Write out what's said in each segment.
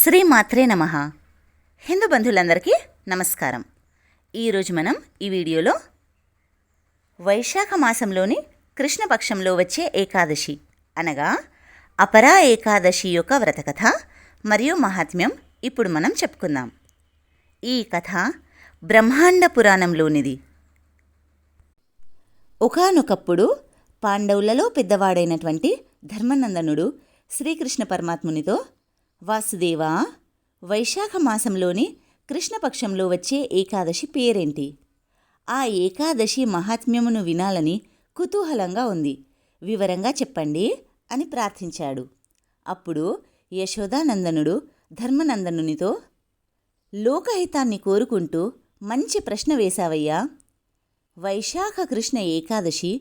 శ్రీ మాత్రే నమ. హిందూ బంధువులందరికీ నమస్కారం. ఈరోజు మనం ఈ వీడియోలో వైశాఖ మాసంలోని కృష్ణపక్షంలో వచ్చే ఏకాదశి అనగా అపరా ఏకాదశి యొక్క వ్రతకథ మరియు మహాత్మ్యం ఇప్పుడు మనం చెప్పుకుందాం. ఈ కథ బ్రహ్మాండ పురాణంలోనిది. ఒకానొకప్పుడు పాండవులలో పెద్దవాడైనటువంటి ధర్మనందనుడు శ్రీకృష్ణ పరమాత్మునితో వాసుదేవా వైశాఖ మాసంలోని కృష్ణపక్షంలో వచ్చే ఏకాదశి పేరేంటి? ఆ ఏకాదశి మహాత్మ్యమును వినాలని కుతూహలంగా ఉంది. వివరంగా చెప్పండి అని ప్రార్థించాడు. అప్పుడు యశోదానందనుడు ధర్మనందనునితో లోకహితాన్ని కోరుకుంటూ మంచి ప్రశ్న వేశావయ్యా. వైశాఖ కృష్ణ ఏకాదశి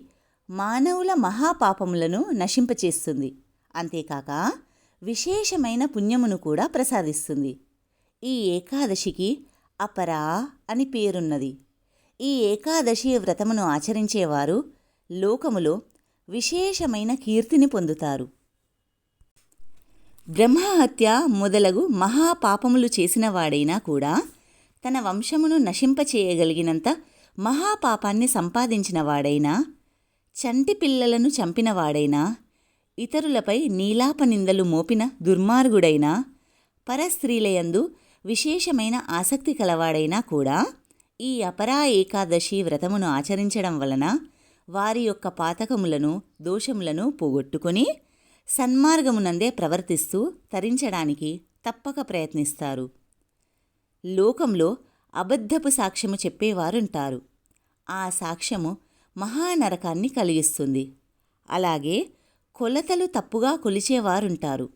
మానవుల మహాపాపములను నశింపచేస్తుంది. అంతేకాక విశేషమైన పుణ్యమును కూడా ప్రసాదిస్తుంది. ఈ ఏకాదశికి అపరా అని పేరున్నది. ఈ ఏకాదశి వ్రతమును ఆచరించేవారు లోకములో విశేషమైన కీర్తిని పొందుతారు. బ్రహ్మహత్య మొదలగు మహాపాపములు చేసిన వాడైనా కూడా తన వంశమును నశింపచేయగలిగినంత మహాపాపాన్ని సంపాదించినవాడైనా చంటి పిల్లలను చంపినవాడైనా ఇతరులపై నీలాప నిందలు మోపిన దుర్మార్గుడైనా పరస్త్రీలయందు విశేషమైన ఆసక్తి కలవాడైనా కూడా ఈ అపరా ఏకాదశి వ్రతమును ఆచరించడం వలన వారి యొక్క పాతకములను దోషములను పోగొట్టుకొని సన్మార్గమునందే ప్రవర్తిస్తూ తరించడానికి తప్పక ప్రయత్నిస్తారు. లోకంలో అబద్ధపు సాక్ష్యము చెప్పేవారుంటారు. ఆ సాక్ష్యము మహానరకాన్ని కలిగిస్తుంది. అలాగే కొలతలు తప్పుగా కొలిచేవారుంటారు.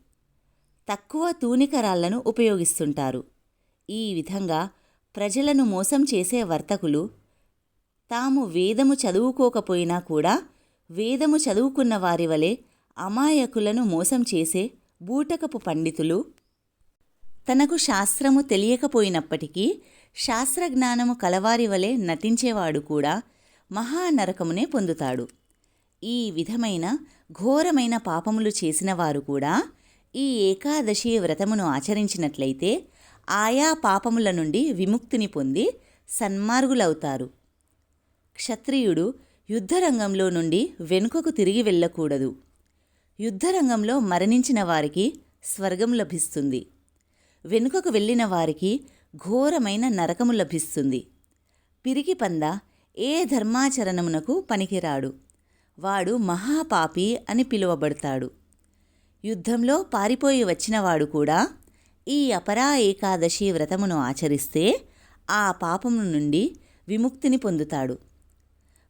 తక్కువ తూనికరాళ్ళను ఉపయోగిస్తుంటారు. ఈ విధంగా ప్రజలను మోసం చేసే వర్తకులు తాము వేదము చదువుకోకపోయినా కూడా వేదము చదువుకున్న వారి వలె అమాయకులను మోసం చేసే బూటకపు పండితులు తనకు శాస్త్రము తెలియకపోయినప్పటికీ శాస్త్రజ్ఞానము కలవారి వలె నటించేవాడు కూడా మహానరకమునే పొందుతాడు. ఈ విధమైన ఘోరమైన పాపములు చేసిన వారు కూడా ఈ ఏకాదశి వ్రతమును ఆచరించినట్లయితే ఆయా పాపముల నుండి విముక్తిని పొంది సన్మార్గులవుతారు. క్షత్రియుడు యుద్ధరంగంలో నుండి వెనుకకు తిరిగి వెళ్ళకూడదు. యుద్ధరంగంలో మరణించిన వారికి స్వర్గం లభిస్తుంది. వెనుకకు వెళ్ళిన వారికి ఘోరమైన నరకము లభిస్తుంది. పిరికి పంద ఏ ధర్మాచరణమునకు పనికిరాడు. వాడు మహాపాపి అని పిలువబడతాడు. యుద్ధంలో పారిపోయి వచ్చినవాడు కూడా ఈ అపరా ఏకాదశి వ్రతమును ఆచరిస్తే ఆ పాపము నుండి విముక్తిని పొందుతాడు.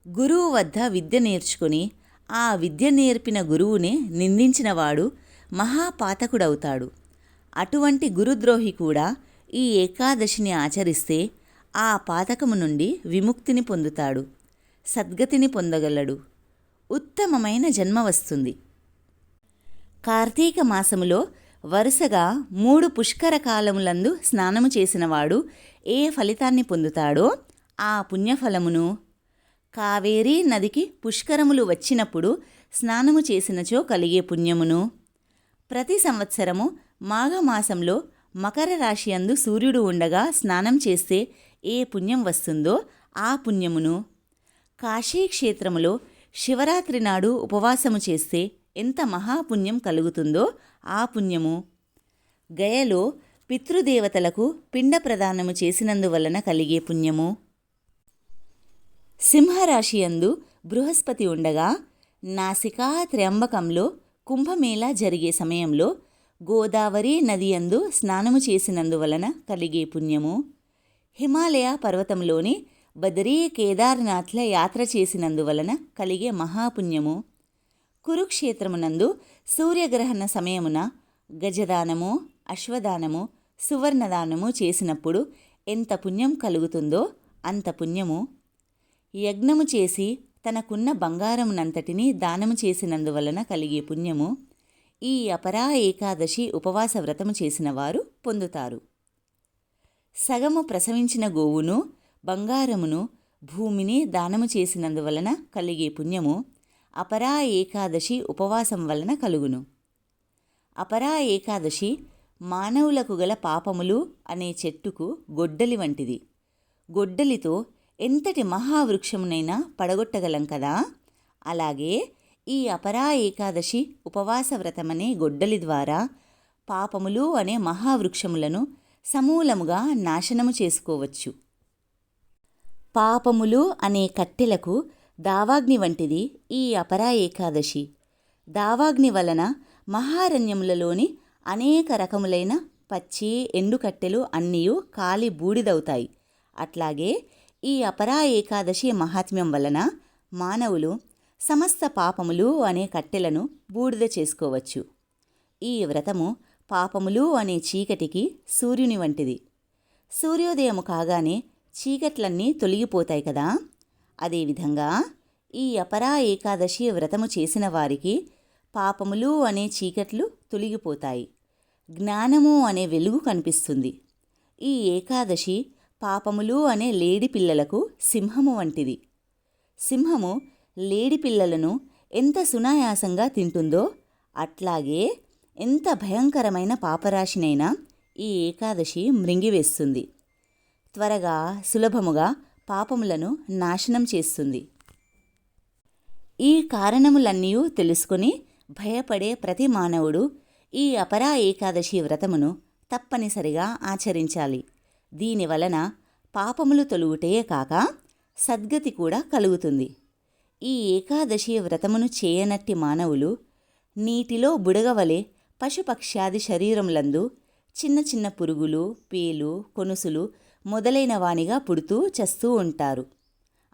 గురువు వద్ద విద్య నేర్చుకుని ఆ విద్య నేర్పిన గురువునే నిందించినవాడు మహాపాతకుడవుతాడు. అటువంటి గురుద్రోహి కూడా ఈ ఏకాదశిని ఆచరిస్తే ఆ పాతకము నుండి విముక్తిని పొందుతాడు. సద్గతిని పొందగలడు. ఉత్తమమైన జన్మ వస్తుంది. కార్తీక మాసములో వరుసగా మూడు పుష్కర కాలములందు స్నానము చేసినవాడు ఏ ఫలితాన్ని పొందుతాడో ఆ పుణ్యఫలమును కావేరీ నదికి పుష్కరములు వచ్చినప్పుడు స్నానము చేసినచో కలిగే పుణ్యమును. ప్రతి సంవత్సరము మాఘమాసంలో మకర రాశి అందు సూర్యుడు ఉండగా స్నానం చేస్తే ఏ పుణ్యం వస్తుందో ఆ పుణ్యమును. కాశీక్షేత్రములో శివరాత్రి నాడు ఉపవాసము చేస్తే ఎంత మహాపుణ్యం కలుగుతుందో ఆ పుణ్యము. గయలో పితృదేవతలకు పిండ ప్రదానము చేసినందువలన కలిగే పుణ్యము. సింహరాశి యందు బృహస్పతి ఉండగా నాసికా త్ర్యంబకంలో కుంభమేళా జరిగే సమయంలో గోదావరి నది యందు స్నానము చేసినందువలన కలిగే పుణ్యము. హిమాలయ పర్వతంలోని బదరీ కేదార్నాథ్ల యాత్ర చేసినందువలన కలిగే మహాపుణ్యము. కురుక్షేత్రమునందు సూర్యగ్రహణ సమయమున గజదానము అశ్వదానము సువర్ణదానము చేసినప్పుడు ఎంత పుణ్యం కలుగుతుందో అంత పుణ్యము. యజ్ఞము చేసి తనకున్న బంగారమునంతటిని దానము చేసినందువలన కలిగే పుణ్యము. ఈ అపరా ఏకాదశి ఉపవాస వ్రతము చేసిన వారు పొందుతారు. సగము ప్రసవించిన గోవును బంగారమును భూమిని దానము చేసినందువలన కలిగే పుణ్యము అపరా ఏకాదశి ఉపవాసం వలన కలుగును. అపరా ఏకాదశి మానవులకు గల పాపములు అనే చెట్టుకు గొడ్డలి వంటిది. గొడ్డలితో ఎంతటి మహావృక్షమునైనా పడగొట్టగలం కదా? అలాగే ఈ అపరా ఏకాదశి ఉపవాస వ్రతమనే గొడ్డలి ద్వారా పాపములు అనే మహావృక్షములను సమూలముగా నాశనము చేసుకోవచ్చు. పాపములు అనే కట్టెలకు దావాగ్ని వంటిది ఈ అపరా ఏకాదశి. దావాగ్ని వలన మహారణ్యములలోని అనేక రకములైన పచ్చి ఎండు కట్టెలు అన్నీయు కాలి బూడిదవుతాయి. అట్లాగే ఈ అపరా ఏకాదశి మహాత్మ్యం వలన మానవులు సమస్త పాపములు అనే కట్టెలను బూడిద చేసుకోవచ్చు. ఈ వ్రతము పాపములు అనే చీకటికి సూర్యుని వంటిది. సూర్యోదయము కాగానే చీకట్లన్నీ తొలగిపోతాయి కదా? అదేవిధంగా ఈ అపరా ఏకాదశి వ్రతము చేసిన వారికి పాపములు అనే చీకట్లు తొలగిపోతాయి. జ్ఞానము అనే వెలుగు కనిపిస్తుంది. ఈ ఏకాదశి పాపములు అనే లేడి పిల్లలకు సింహము వంటిది. సింహము లేడి పిల్లలను ఎంత సునాయాసంగా తింటుందో అట్లాగే ఎంత భయంకరమైన పాపరాశినైనా ఈ ఏకాదశి మృంగివేస్తుంది. త్వరగా సులభముగా పాపములను నాశనం చేస్తుంది. ఈ కారణములన్నీ తెలుసుకొని భయపడే ప్రతి మానవుడు ఈ అపరా ఏకాదశి వ్రతమును తప్పనిసరిగా ఆచరించాలి. దీనివలన పాపములు తొలుగుటే కాక సద్గతి కూడా కలుగుతుంది. ఈ ఏకాదశి వ్రతమును చేయనట్టి మానవులు నీటిలో బుడగవలే పశుపక్ష్యాది శరీరములందు చిన్న చిన్న పురుగులు పేలు కొనుసులు మొదలైన వానిగా పుడుతూ చస్తూ ఉంటారు.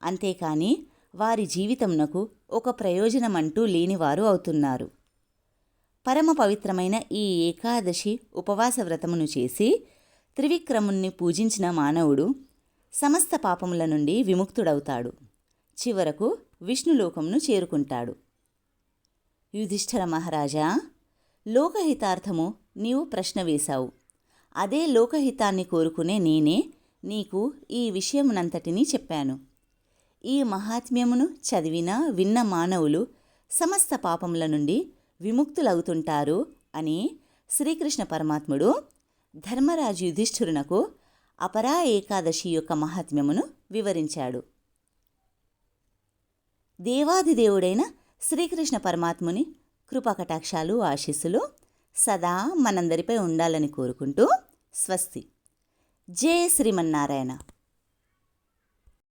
అంతేకాని వారి జీవితమునకు ఒక ప్రయోజనమంటూ లేనివారు అవుతున్నారు. పరమ పవిత్రమైన ఈ ఏకాదశి ఉపవాస వ్రతమును చేసి త్రివిక్రముణ్ణి పూజించిన మానవుడు సమస్త పాపముల నుండి విముక్తుడవుతాడు. చివరకు విష్ణులోకమును చేరుకుంటాడు. యుధిష్ఠర మహారాజా లోకహితార్థము నీవు ప్రశ్న వేశావు. అదే లోకహితాన్ని కోరుకునే నేనే నీకు ఈ విషయమునంతటినీ చెప్పాను. ఈ మహాత్మ్యమును చదివిన విన్న మానవులు సమస్త పాపముల నుండి విముక్తులవుతుంటారు అని శ్రీకృష్ణ పరమాత్ముడు ధర్మరాజు యుధిష్ఠురునకు అపరా ఏకాదశి యొక్క మహాత్మ్యమును వివరించాడు. దేవాదిదేవుడైన శ్రీకృష్ణ పరమాత్ముని కృపకటాక్షాలు ఆశీస్సులు సదా మనందరిపై ఉండాలని కోరుకుంటూ స్వస్తి. జయ శ్రీమన్నారాయణ.